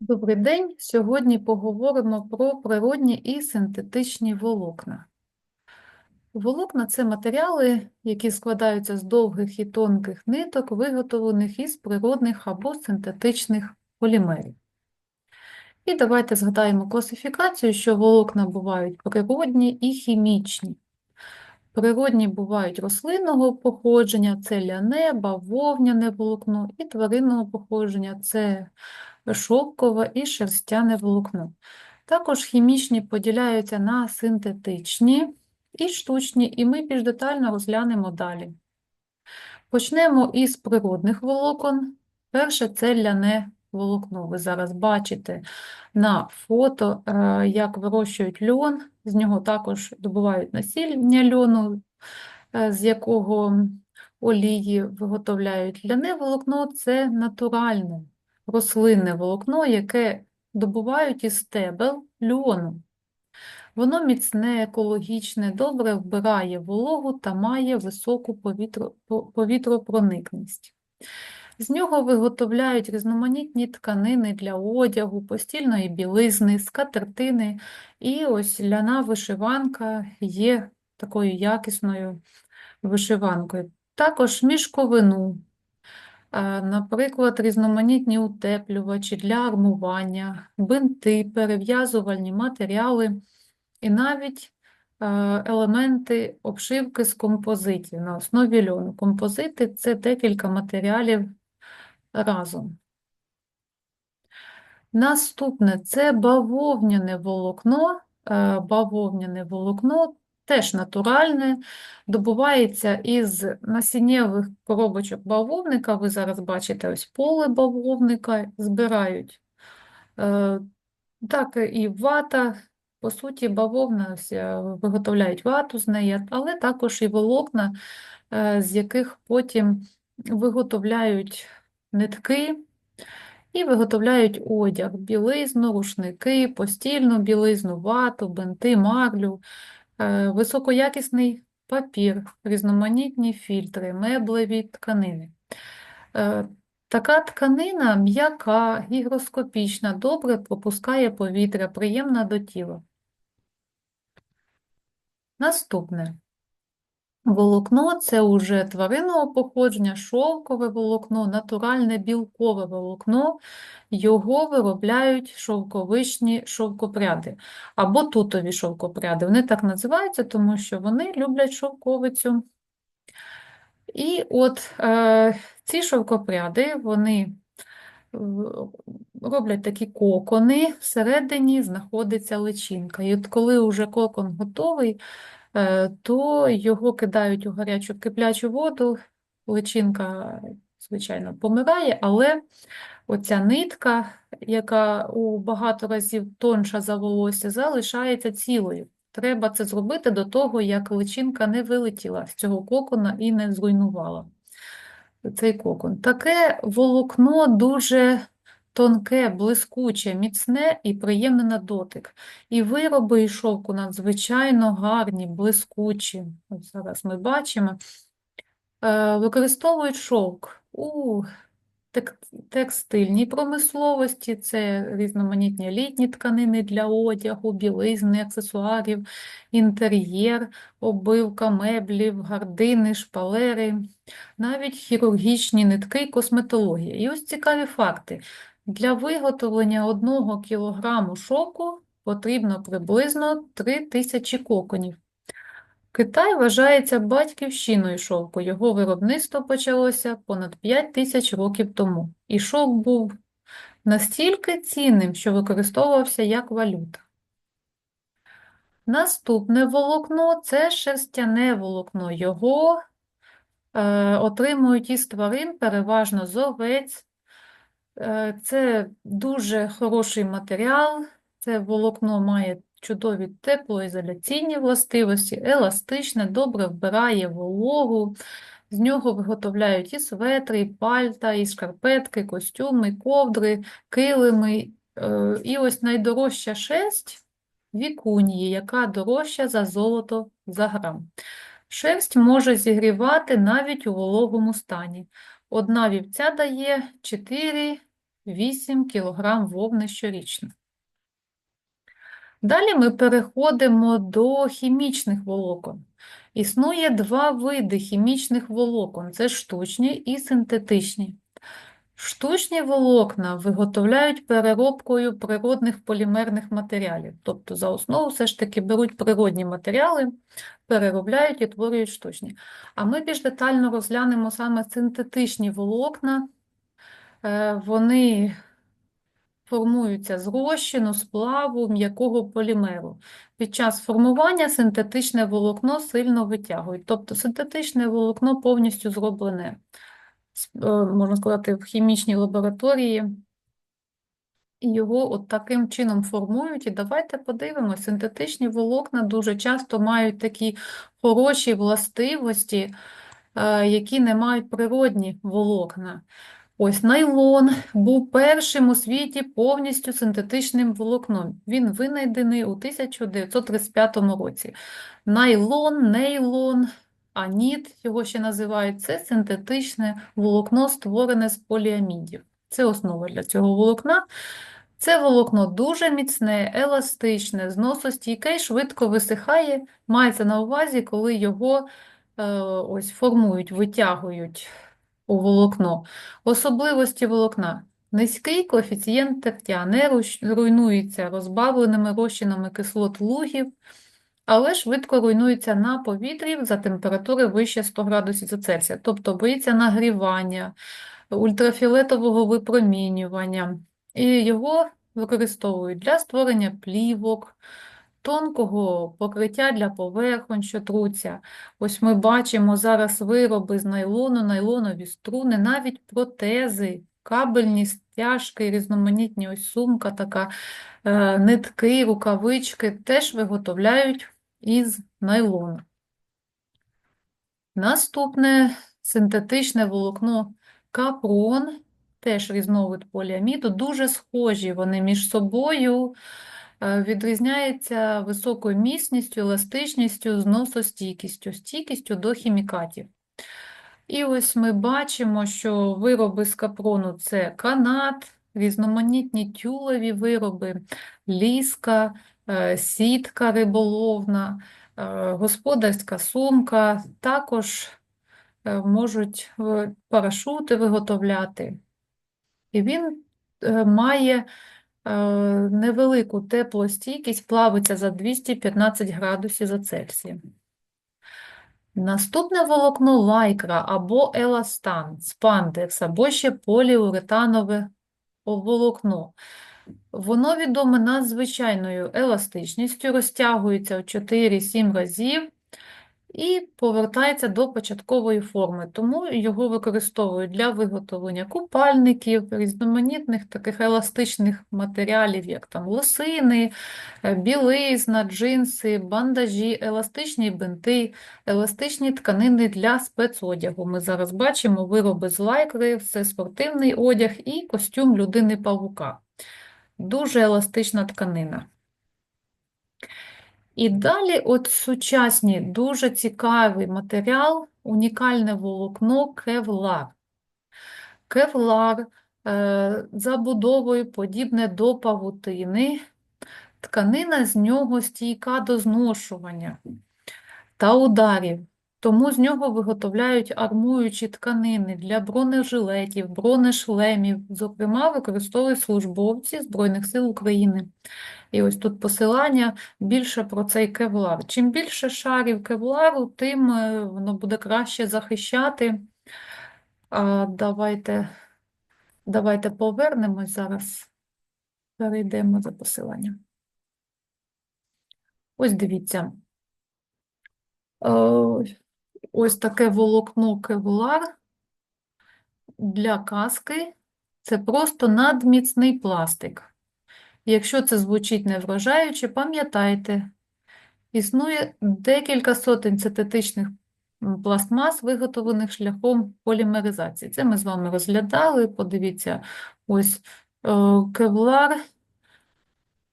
Добрий день. Сьогодні поговоримо про природні і синтетичні волокна. Волокна це матеріали, які складаються з довгих і тонких ниток, виготовлених із природних або синтетичних полімерів. І давайте згадаємо класифікацію, що волокна бувають природні і хімічні. Природні бувають рослинного походження, це ляне, бавовняне волокно, і тваринного походження це шовкове і шерстяне волокно. Також хімічні поділяються на синтетичні і штучні, і ми більш детально розглянемо далі. Почнемо із природних волокон. Перше це ляне волокно. Ви зараз бачите на фото, е, як вирощують льон. З нього також добувають насіння льону, е, з якого олії виготовляють. Ляне волокно це натуральне рослинне волокно, яке добувають із стебел льону. Воно міцне, екологічне, добре вбирає вологу та має високу повітро- по- повітропроникність. З нього виготовляють різноманітні тканини для одягу, постільної білизни, скатертини. І ось ляна вишиванка є такою якісною вишиванкою. Також мішковину, Наприклад, різноманітні утеплювачі для армування, бинти, перев'язувальні матеріали і навіть е, елементи обшивки з композитів на основі льону. Композити це декілька матеріалів разом. Наступне це бавовняне волокно. Е, Бавовняне волокно теж натуральне, добувається із насіннєвих коробочок бавовника. Ви зараз бачите ось поле бавовника, збирають. Е, Так і вата, по суті, бавовна ось, е, виготовляють вату з неї, але також і волокна, е, з яких потім виготовляють нитки і виготовляють одяг, білизну, рушники, постільну білизну, вату, бинти, марлю, високоякісний папір, різноманітні фільтри, меблеві тканини. Е, Така тканина м'яка, гігроскопічна, добре пропускає повітря, приємна до тіла. Наступне. Волокно це уже тваринного походження, шовкове волокно, натуральне білкове волокно. Його виробляють шовковичні шовкопряди або тутові шовкопряди. Вони так називаються, тому що вони люблять шовковицю. І от е, ці шовкопряди, вони роблять такі кокони, всередині знаходиться личинка. І от коли вже кокон готовий, е, то його кидають у гарячу киплячу воду, личинка, звичайно, помирає, але оця нитка, яка у багато разів тонша за волосся, залишається цілою. Треба це зробити до того, як личинка не вилетіла з цього кокона і не зруйнувала цей кокон. Таке волокно дуже тонке, блискуче, міцне і приємне на дотик. І вироби із шовку надзвичайно гарні, блискучі. Ось зараз ми бачимо. Е, Використовують шовк у тек- текстильній промисловості, це різноманітні літні тканини для одягу, білизни, аксесуарів, інтер'єр, обивка, меблів, гардини, шпалери, навіть хірургічні нитки і косметологія. І ось цікаві факти. Для виготовлення 1 кілограму шовку потрібно приблизно 3 тисячі коконів. Китай вважається батьківщиною шовку. Його виробництво почалося понад 5 тисяч років тому. І шовк був настільки цінним, що використовувався як валюта. Наступне волокно – це шерстяне волокно. Його е, отримують із тварин, переважно з овець. Е, Це дуже хороший матеріал. Це волокно має чудові теплоізоляційні властивості, еластичне, добре вбирає вологу. З нього виготовляють і светри, і пальта, і шкарпетки, костюми, ковдри, килими. Е, І ось найдорожча шерсть вікунії, яка дорожча за золото за грам. Шерсть може зігрівати навіть у вологому стані. Одна вівця дає 4 8 кг вовни щорічно. Далі ми переходимо до хімічних волокон. Існує два види хімічних волокон це штучні і синтетичні. Штучні волокна виготовляють переробкою природних полімерних матеріалів. Тобто, за основу все ж таки беруть природні матеріали, переробляють і творюють штучні. А ми більш детально розглянемо саме синтетичні волокна. Е, Вони формуються з розчину, сплаву, м'якого полімеру. Під час формування синтетичне волокно сильно витягують. Тобто синтетичне волокно повністю зроблене, е, можна сказати, в хімічній лабораторії. Його от таким чином формують. І давайте подивимося, синтетичні волокна дуже часто мають такі хороші властивості, е, які не мають природні волокна. Ось найлон був першим у світі повністю синтетичним волокном. Він винайдений у 1935 році. Найлон, нейлон, аніт, його ще називають, це синтетичне волокно, створене з поліамідів. Це основа для цього волокна. Це волокно дуже міцне, еластичне, зносостійке і швидко висихає. Мається на увазі, коли його е, ось формують, витягують у волокно. Особливості волокна. Низький коефіцієнт тертя, не руйнується розбавленими розчинами кислот лугів, але швидко руйнується на повітрі за температури вище 100 градусів за Цельсія, тобто боїться нагрівання, ультрафіолетового випромінювання. І його використовують для створення плівок, тонкого покриття для поверхонь, що труться. Ось ми бачимо зараз вироби з найлону, найлонові струни, навіть протези, кабельні стяжки, різноманітні ось сумка така, е, нитки, рукавички теж виготовляють із найлону. Наступне синтетичне волокно капрон, теж різновид поліаміду, дуже схожі вони між собою, е, відрізняються високою міцністю, еластичністю, зносостійкістю, стійкістю до хімікатів. І ось ми бачимо, що вироби з капрону – це канат, різноманітні тюлеві вироби, ліска, е, сітка риболовна, е, господарська сумка, також можуть парашути виготовляти. І він має невелику теплостійкість, плавиться за 215 градусів за Цельсієм. Наступне волокно лайкра або еластан, спандекс, або ще поліуретанове волокно. Воно відоме надзвичайною еластичністю, розтягується у 4-7 разів і повертається до початкової форми. Тому його використовують для виготовлення купальників, різноманітних таких еластичних матеріалів, як там лосини, е, білизна, джинси, бандажі, еластичні бинти, еластичні тканини для спецодягу. Ми зараз бачимо вироби з лайкри, це спортивний одяг і костюм людини-павука. Дуже еластична тканина. І далі от сучасні, дуже цікавий матеріал, унікальне волокно кевлар. Кевлар е, забудовою подібне до павутини, тканина з нього стійка до зношування та ударів. Тому з нього виготовляють армуючі тканини для бронежилетів, бронешлемів, зокрема, використовують службовці Збройних сил України. І ось тут посилання більше про цей кевлар. Чим більше шарів кевлару, тим е, воно буде краще захищати. А, давайте, давайте повернемось зараз. Перейдемо за посиланням. Ось дивіться. Е, Ось таке волокно кевлар для каски. Це просто надміцний пластик. Якщо це звучить невражаюче, пам'ятайте, існує декілька сотень синтетичних пластмас, виготовлених шляхом полімеризації. Це ми з вами розглядали. Подивіться, ось е, кевлар,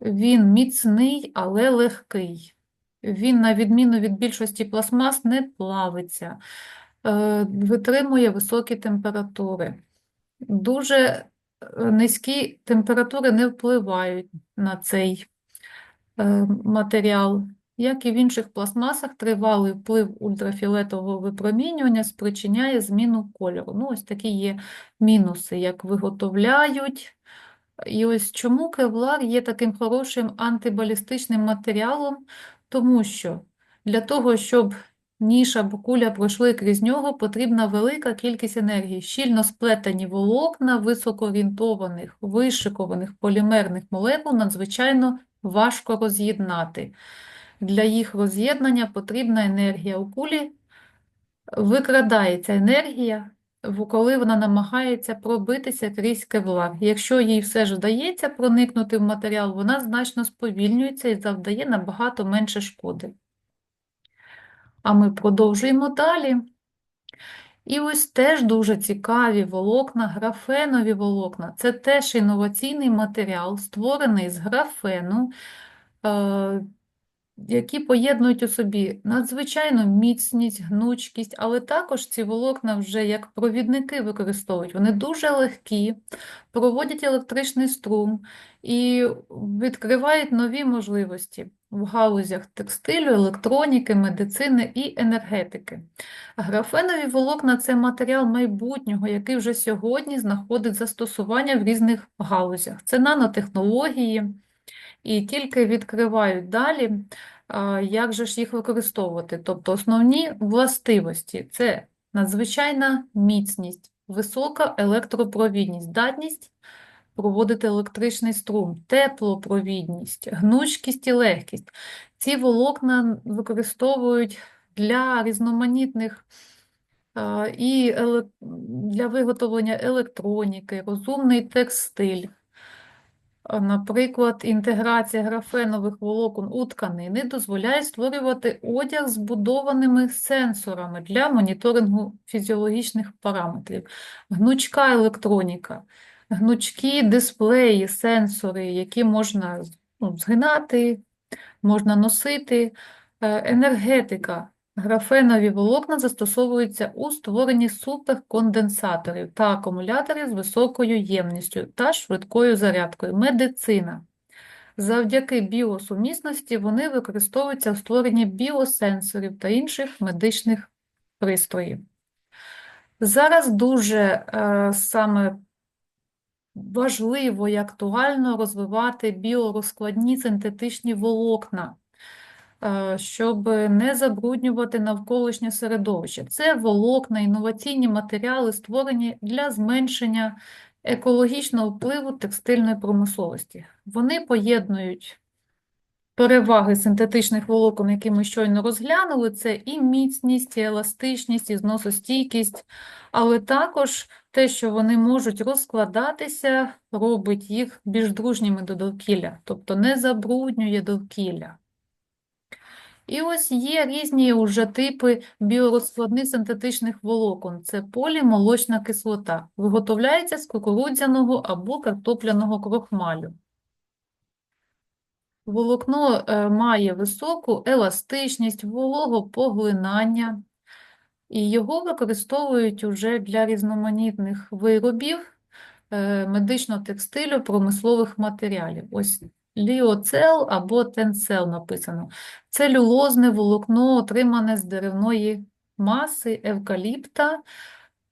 він міцний, але легкий. Він, на відміну від більшості пластмас, не плавиться, е, витримує високі температури. Дуже низькі температури не впливають на цей е, матеріал. Як і в інших пластмасах, тривалий вплив ультрафіолетового випромінювання спричиняє зміну кольору. Ну, ось такі є мінуси, як виготовляють. І ось чому кевлар є таким хорошим антибалістичним матеріалом, тому що для того, щоб ніж або куля пройшли крізь нього, потрібна велика кількість енергії. Щільно сплетені волокна високоорієнтованих, вишикованих полімерних молекул надзвичайно важко роз'єднати. Для їх роз'єднання потрібна енергія. У кулі викрадається енергія, коли вона намагається пробитися крізь кевлар. Якщо їй все ж вдається проникнути в матеріал, вона значно сповільнюється і завдає набагато менше шкоди. А ми продовжуємо далі. І ось теж дуже цікаві волокна, графенові волокна. Це теж інноваційний матеріал, створений з графену, е, які поєднують у собі надзвичайну міцність, гнучкість, але також ці волокна вже як провідники використовують. Вони дуже легкі, проводять електричний струм і відкривають нові можливості в галузях текстилю, електроніки, медицини і енергетики. Графенові волокна це матеріал майбутнього, який вже сьогодні знаходить застосування в різних галузях. Це нанотехнології, і тільки відкривають далі, як же ж їх використовувати. Тобто основні властивості це надзвичайна міцність, висока електропровідність, здатність проводити електричний струм, теплопровідність, гнучкість і легкість. Ці волокна використовують для різноманітних і для виготовлення електроніки, розумний текстиль. Наприклад, інтеграція графенових волокон у тканини дозволяє створювати одяг з будованими сенсорами для моніторингу фізіологічних параметрів, гнучка електроніка, гнучкі дисплеї, сенсори, які можна ну, згинати, можна носити, Е, енергетика. Графенові волокна застосовуються у створенні суперконденсаторів та акумуляторів з високою ємністю та швидкою зарядкою. Медицина. Завдяки біосумісності вони використовуються в створенні біосенсорів та інших медичних пристроїв. Зараз дуже е, саме важливо і актуально розвивати біорозкладні синтетичні волокна щоб не забруднювати навколишнє середовище. Це волокна, інноваційні матеріали, створені для зменшення екологічного впливу текстильної промисловості. Вони поєднують переваги синтетичних волокон, які ми щойно розглянули, це і міцність, і еластичність, і зносостійкість, але також те, що вони можуть розкладатися, робить їх більш дружніми до довкілля, тобто не забруднює довкілля. І ось є різні уже типи біорозкладних синтетичних волокон. Це полімолочна кислота. Виготовляється з кукурудзяного або картопляного крохмалю. Волокно е, має високу еластичність, вологопоглинання, і його використовують уже для різноманітних виробів е, медичного текстилю, промислових матеріалів. Ось ліоцел або тенцел написано. Целюлозне волокно, отримане з деревної маси евкаліпта,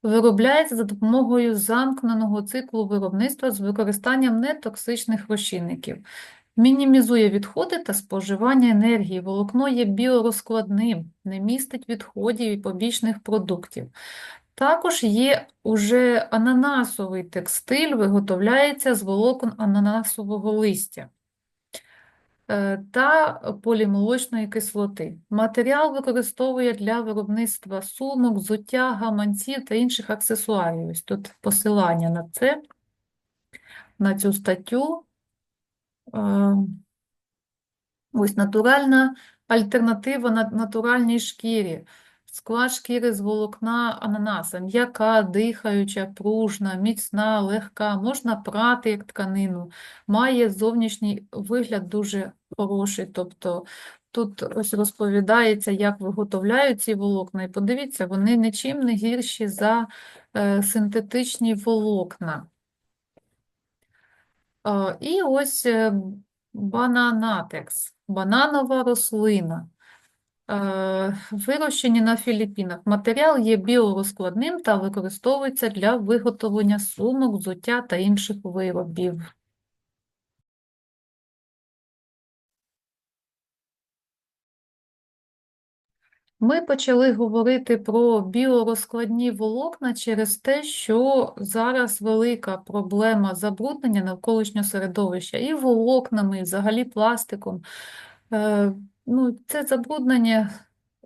виробляється за допомогою замкненого циклу виробництва з використанням нетоксичних розчинників. Мінімізує відходи та споживання енергії. Волокно є біорозкладним, не містить відходів і побічних продуктів. Також є уже ананасовий текстиль, виготовляється з волокон ананасового листя та полімолочної кислоти. Матеріал використовує для виробництва сумок, взуття, гаманців та інших аксесуарів. Ось тут посилання на це, на цю статтю. Е, Ось натуральна альтернатива на натуральній шкірі. Склад шкіри з волокна ананаса, м'яка, дихаюча, пружна, міцна, легка, можна прати як тканину, має зовнішній вигляд дуже хороший. Тобто тут ось розповідається, як виготовляють ці волокна. І подивіться, вони нічим не гірші за е, синтетичні волокна. А, І ось е, бананатекс, бананова рослина. Е, Вирощені на Філіппінах. Матеріал є біорозкладним та використовується для виготовлення сумок, взуття та інших виробів. Ми почали говорити про біорозкладні волокна через те, що зараз велика проблема забруднення навколишнього середовища і волокнами, і взагалі пластиком. Ну, це забруднення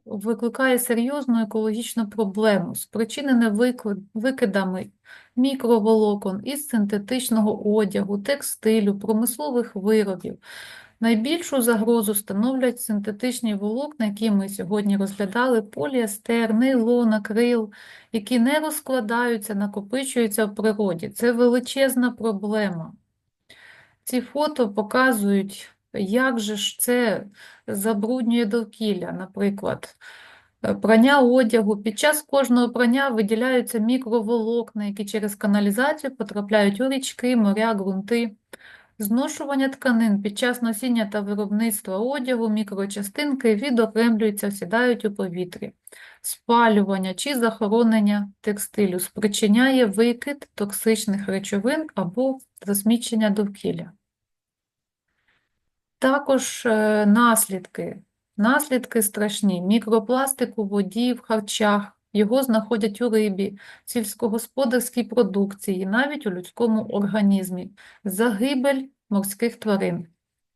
викликає серйозну екологічну проблему, спричинене викидами мікроволокон із синтетичного одягу, текстилю, промислових виробів. Найбільшу загрозу становлять синтетичні волокна, які ми сьогодні розглядали, поліестер, нейлон, акрил, які не розкладаються, накопичуються в природі. Це величезна проблема. Ці фото показують, як же ж це забруднює довкілля, наприклад. е, Прання одягу. Під час кожного прання виділяються мікроволокна, які через каналізацію потрапляють у річки, моря, ґрунти. Зношування тканин під час носіння та виробництва одягу мікрочастинки відокремлюються, сідають у повітрі. Спалювання чи захоронення текстилю спричиняє викид токсичних речовин або засмічення довкілля. Також е, наслідки. Наслідки страшні. Мікропластик у воді, в харчах. Його знаходять у рибі, сільськогосподарській продукції, навіть у людському організмі. Загибель морських тварин,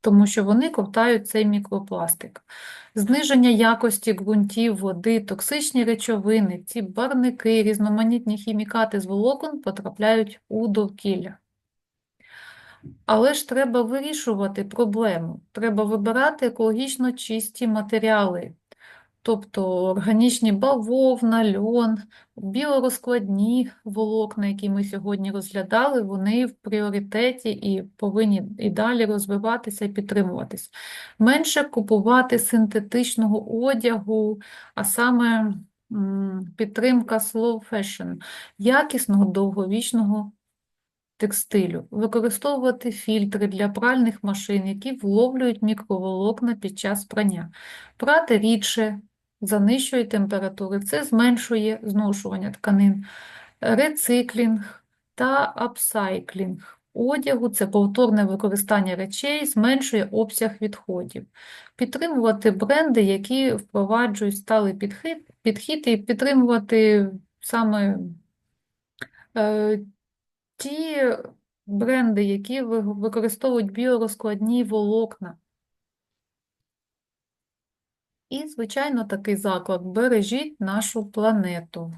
тому що вони ковтають цей мікропластик. Зниження якості ґрунтів, води, токсичні речовини, ці барники, різноманітні хімікати з волокон потрапляють у довкілля. Але ж треба вирішувати проблему. Треба вибирати екологічно чисті матеріали, тобто органічні бавовна, льон, біорозкладні волокна, які ми сьогодні розглядали, вони в пріоритеті і повинні і далі розвиватися і підтримуватись. Менше купувати синтетичного одягу, а саме підтримка slow fashion, якісного довговічного текстилю, використовувати фільтри для пральних машин, які вловлюють мікроволокна під час прання, прати рідше, за нижчої температури, це зменшує зношування тканин, рециклінг та апсайклінг. Одягу це повторне використання речей, зменшує обсяг відходів. Підтримувати бренди, які впроваджують сталий підхід, підхід і підтримувати саме е, ті бренди, які використовують біорозкладні волокна. І, звичайно, такий заклад «Бережіть нашу планету».